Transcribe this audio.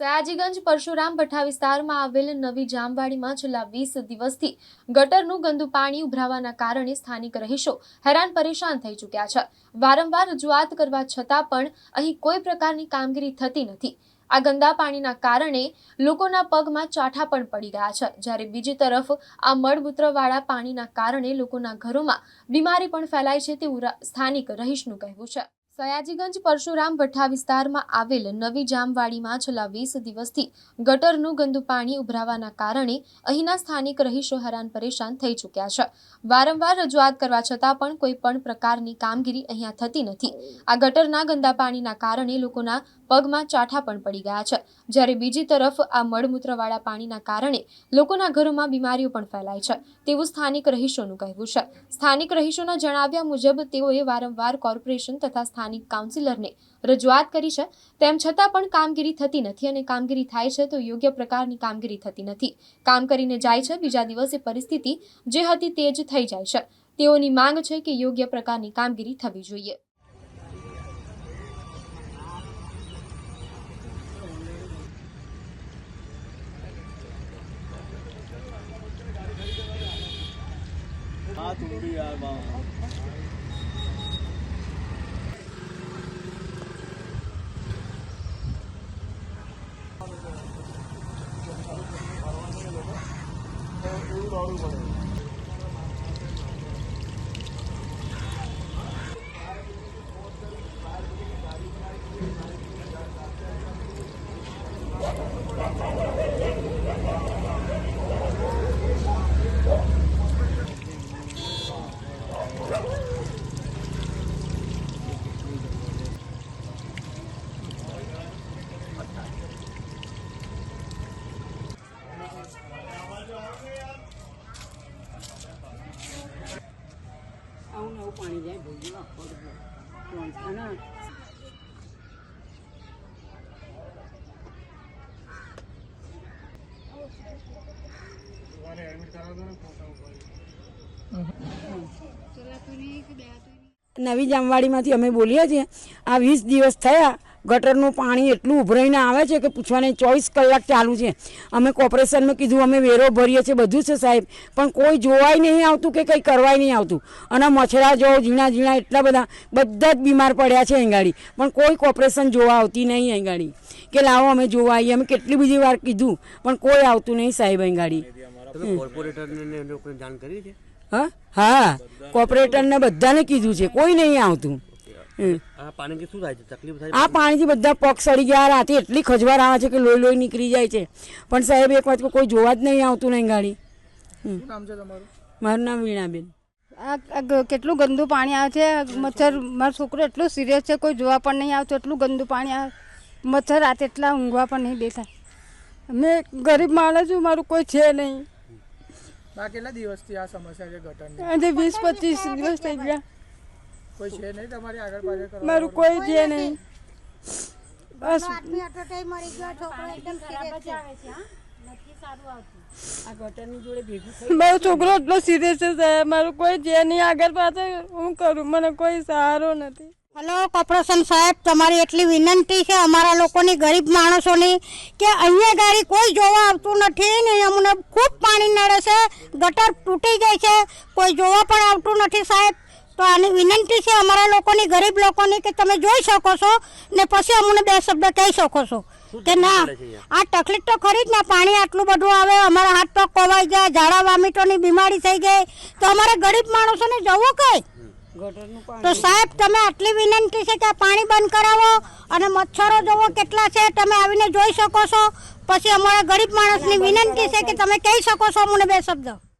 સયાજીગંજ પરશુરામ ભઠ્ઠા વિસ્તારમાં આવેલ નવી જામવાડીમાં છેલ્લા વીસ દિવસથી ગટરનું ગંદુ પાણી ઉભરાવાના કારણે સ્થાનિક રહીશો હેરાન પરેશાન થઈ ચૂક્યા છે. વારંવાર રજૂઆત કરવા છતાં પણ અહીં કોઈ પ્રકારની કામગીરી થતી નથી. આ ગંદા પાણીના કારણે લોકોના પગમાં ચાઠા પણ પડી ગયા છે. જ્યારે બીજી તરફ આ મળમૂત્રવાળા પાણીના કારણે લોકોના ઘરોમાં બીમારી પણ ફેલાય છે તેવું સ્થાનિક રહીશનું કહેવું છે. સયાજીગંજ પરશુરામ ભઠ્ઠા વિસ્તારમાં આવેલ નવી જામવાડીમાં છેલ્લા વીસ દિવસથી ગટરનું ગંદુ પાણી ઉભરાવાના કારણે અહીંના સ્થાનિક રહીશો હેરાન પરેશાન થઈ ચૂક્યા છે. વારંવાર રજૂઆત કરવા છતાં પણ કોઈ પણ પ્રકારની કામગીરી અહીંયા થતી નથી. આ ગટરના ગંદા પાણીના કારણે લોકોના પગમાં ચાઠા પણ પડી ગયા છે. જ્યારે બીજી તરફ આ મળમૂત્રવાળા પાણીના કારણે લોકોના ઘરોમાં બીમારીઓ પણ ફેલાય છે તેવું સ્થાનિક રહીશોનું કહેવું છે. સ્થાનિક રહીશોના જણાવ્યા મુજબ તેઓએ વારંવાર કોર્પોરેશન તથા સ્થાનિક કાઉન્સિલરને રજૂઆત કરી છે. તેમ છતાં પણ કામગીરી થતી નથી અને કામગીરી થાય છે તો યોગ્ય પ્રકારની કામગીરી થતી નથી. કામ કરીને જાય છે, બીજા દિવસે પરિસ્થિતિ જે હતી તે જ થઈ જાય છે. તેઓની માંગ છે કે યોગ્ય પ્રકારની કામગીરી થવી જોઈએ. આ તુંડી આ बाबा આવું જાય ભોગવું આખો નવી જામવાડીમાંથી અમે બોલીએ છીએ. આ વીસ દિવસ થયા. ગટરનું પાણી એટલું ઉભરાઈને આવે છે કે પૂછવાની ચોવીસ કલાક ચાલુ છે. અમે કોર્પોરેશનમાં કીધું અમે વેરો ભરીએ છીએ બધું છે સાહેબ. પણ કોઈ જોવાય નહીં આવતું કે કંઈ કરવાય નહીં આવતું. અને મચ્છરા જો ઝીણા ઝીણા એટલા બધા બધા જ બીમાર પડ્યા છે અહીં ગાડી પણ કોઈ કોર્પોરેશન જોવા આવતી નહીં અહીં ગાડી કે લાવો અમે જોવા આવીએ અમે કેટલી બધી વાર કીધું પણ કોઈ આવતું નહીં સાહેબ અહીં ગાડી કોર્પોરેટરને જાણ કરી છે? હા હા. કોર્પોરેટરને બધાને કીધું છે કોઈ નહીં આવતું. આ પાણીથી શું થાય છે? તકલીફ થાય આ પાણીથી બધા પગ સડી ગયા રાતે એટલી ખજવાર આવે છે કે લોહી લોહી નીકળી જાય છે. પણ સાહેબ એક વાત કોઈ જોવા જ નહીં આવતું નહીં ગાડી. હમ. મારું નામ વીણાબેન. આ કેટલું ગંદુ પાણી આવે છે? મચ્છર મારો છોકરો એટલો સિરિયસ છે કોઈ જોવા પણ નહીં આવતું એટલું ગંદુ પાણી આવે. મચ્છર રાતે એટલા ઊંઘવા પણ નહીં દેતા. મેં ગરીબ માણસ છું મારું કોઈ છે નહીં. કેટલા દિવસથી આ સમસ્યા છે ગટરની? વીસ પચીસ દિવસ થઈ ગયા. કોઈ છે નહીં તમારી આગળ પાછળ કરવા મારું કોઈ છે નહીં. બસ. આ ગટરની જોડે ભેગું થઈ મારો છોકરો એટલો સિરિયસ છે સાહેબ. મારું કોઈ જે નહીં. આગળ પાછળ હું કરું? મને કોઈ સહારો નથી. હલો કોર્પોરેશન સાહેબ તમારી એટલી વિનંતી છે. અમારા લોકોની ગરીબ માણસોની કે અહીંયા ગાડી કોઈ જોવા આવતું નથી ને અમને ખૂબ પાણી નડે છે. ગટર તૂટી ગઈ છે. કોઈ જોવા પણ આવતું નથી સાહેબ. તો આની વિનંતી છે અમારા લોકોની ગરીબ લોકોની કે તમે જોઈ શકો છો ને પછી અમને બે શબ્દ કહી શકો છો કે ના આ તકલીફ તો ખરી જ ને પાણી આટલું બધું આવે અમારા હાથ પગ કોવાઈ ગયા ઝાડા વામીટોની બીમારી થઈ ગઈ. તો અમારે ગરીબ માણસોને જવું કઈ? તો સાહેબ તમે આટલી વિનંતી છે કે આ પાણી બંધ કરાવો અને મચ્છરો જોવો કેટલા છે તમે આવીને જોઈ શકો છો. પછી અમારા ગરીબ માણસની વિનંતી છે કે તમે કહી શકો છો મને બે શબ્દ.